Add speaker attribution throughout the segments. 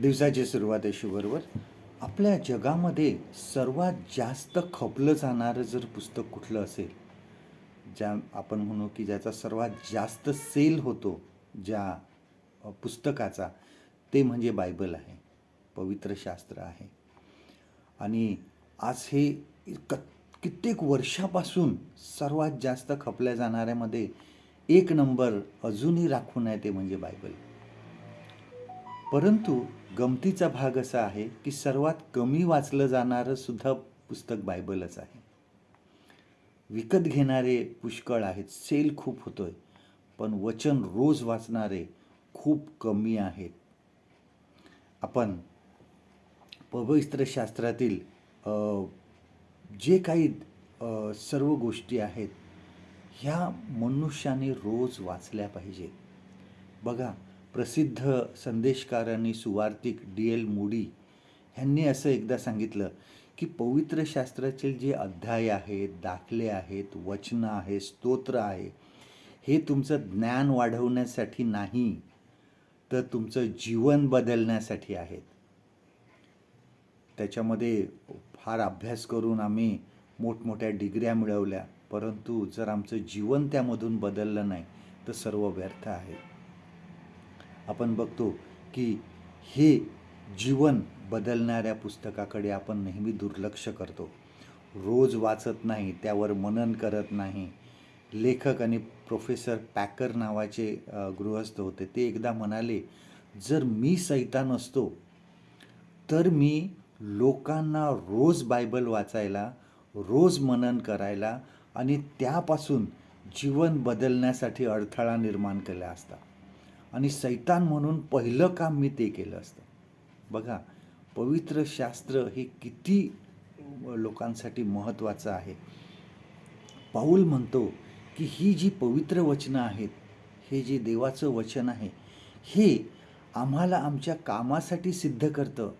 Speaker 1: दिवसाची सुरुवात बरोबर आपल्या जगामध्ये सर्वात जास्त खपलं जाणारं जर पुस्तक कुठलं असेल ज्या आपण म्हणू की ज्याचा सर्वात जास्त सेल होतो ज्या पुस्तकाचा ते म्हणजे बायबल आहे पवित्र शास्त्र आहे. आणि आज हे क कित्येक वर्षापासून सर्वात जास्त खपल्या जाणाऱ्यामध्ये एक नंबर अजूनही राखून आहे ते म्हणजे बायबल. परंतु गमतीचा भाग असा आहे की सर्वात कमी वाचलं जाणारं सुद्धा पुस्तक बायबलच आहे. विकत घेणारे पुष्कळ आहेत सेल खूप होतोय पण वचन रोज वाचणारे खूप कमी आहेत. आपण पवित्र शास्त्रातील जे काही सर्व गोष्टी आहेत ह्या मनुष्याने रोज वाचल्या पाहिजेत. बघा प्रसिद्ध संदेशकार आणि सुवार्तिक डी एल मूडी ह्यांनी असं एकदा सांगितलं की पवित्र शास्त्राचे जे अध्याय आहेत दाखले आहेत वचनं आहे स्तोत्र आहे हे तुमचं ज्ञान वाढवण्यासाठी नाही तर तुमचं जीवन बदलण्यासाठी आहेत. त्याच्यामध्ये फार अभ्यास करून आम्ही मोठमोठ्या डिग्र्या मिळवल्या परंतु जर आमचं जीवन त्यामधून बदललं नाही तर सर्व व्यर्थ आहे. आपण बघतो की हे जीवन बदलणाऱ्या पुस्तकाकडे आपण नेहमी दुर्लक्ष करतो. रोज वाचत नाही त्यावर मनन करत नाही. लेखक आणि प्रोफेसर पॅकर नावाचे गृहस्थ होते. ते एकदा म्हणाले जर मी सैतान असतो तर मी लोकांना रोज बायबल वाचायला रोज मनन करायला आणि त्यापासून जीवन बदलण्यासाठी अडथळा निर्माण केला असता. आणि सैतान म्हणून पहिलं काम मी ते केलं असतं. बघा पवित्र शास्त्र हे किती लोकांसाठी महत्त्वाचं आहे. पाऊल म्हणतो की ही जी पवित्र वचनं आहेत हे जे देवाचं वचन आहे हे आम्हाला आमच्या कामासाठी सिद्ध करतं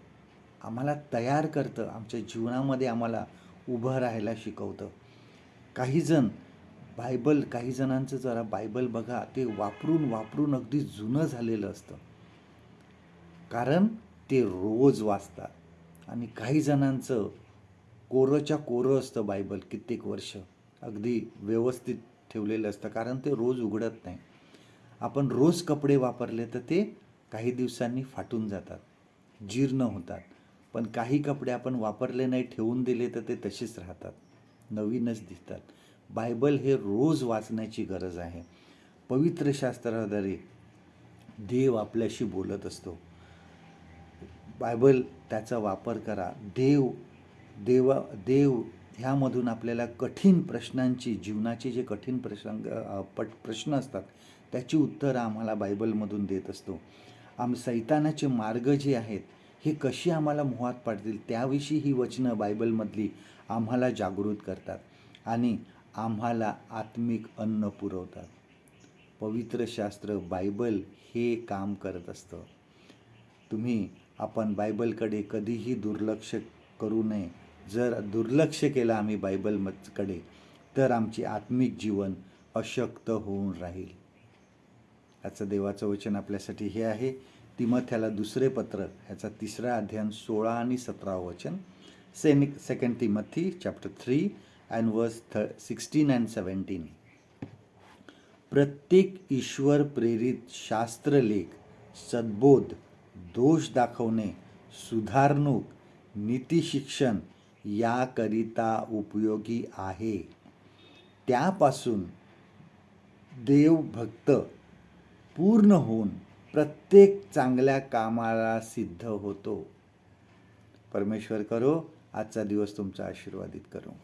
Speaker 1: आम्हाला तयार करतं आमच्या जीवनामध्ये आम्हाला उभं राहायला शिकवतं. काही जण बायबल काही जणांचं जरा बायबल बघा ते वापरून वापरून अगदी जुनं झालेलं असतं. कारण ते रोज वाचतात. आणि काही जणांचं कोरंच्या कोरं असतं बायबल कित्येक वर्ष. अगदी व्यवस्थित ठेवलेलं असतं कारण ते रोज उघडत नाही. आपण रोज कपडे वापरले तर ते काही दिवसांनी फाटून जातात जीर्ण होतात. पण काही कपडे आपण वापरले नाही ठेवून दिले तर ते तसेच राहतात नवीनच दिसतात. बायबल हे रोज वाचण्याची गरज आहे. पवित्र शास्त्राद्वारे देव आपल्याशी बोलत असतो. बायबल त्याचा वापर करा. देव देवा देव ह्यामधून आपल्याला कठीण प्रश्नांची जीवनाचे जे कठीण प्रसंग पट प्रश्न असतात त्याची उत्तरं आम्हाला बायबलमधून देत असतो. आम सैतानाचे मार्ग जे आहेत हे कशी आम्हाला मोहात पाडतील त्याविषयी ही वचनं बायबलमधली आम्हाला जागृत करतात. आणि आम्हाला आत्मिक अन्न पुरवतात. पवित्र शास्त्र बायबल हे काम करत असतं. तुम्ही आपण बायबलकडे कधीही दुर्लक्ष करू नये. जर दुर्लक्ष केलं आम्ही बायबलकडे तर आमचे आत्मिक जीवन अशक्त होऊन राहील. याचं देवाचं वचन आपल्यासाठी हे आहे. तिमथ्याला दुसरे पत्र ह्याचा तिसरा अध्ययन सोळा आणि सतरा वचन. Scenic second Timothy chapter three and verse the sixteen and seventeen प्रत्येक ईश्वर प्रेरित शास्त्रलेख सद्बोध दोष दाखवणे सुधारणूक नीतिशिक्षण याकरिता उपयोगी आहे. त्यापासून देवभक्त पूर्ण होऊन प्रत्येक चांगल्या कामाला सिद्ध होतो. परमेश्वर करो आजचा दिवस तुमचा आशीर्वादित करो.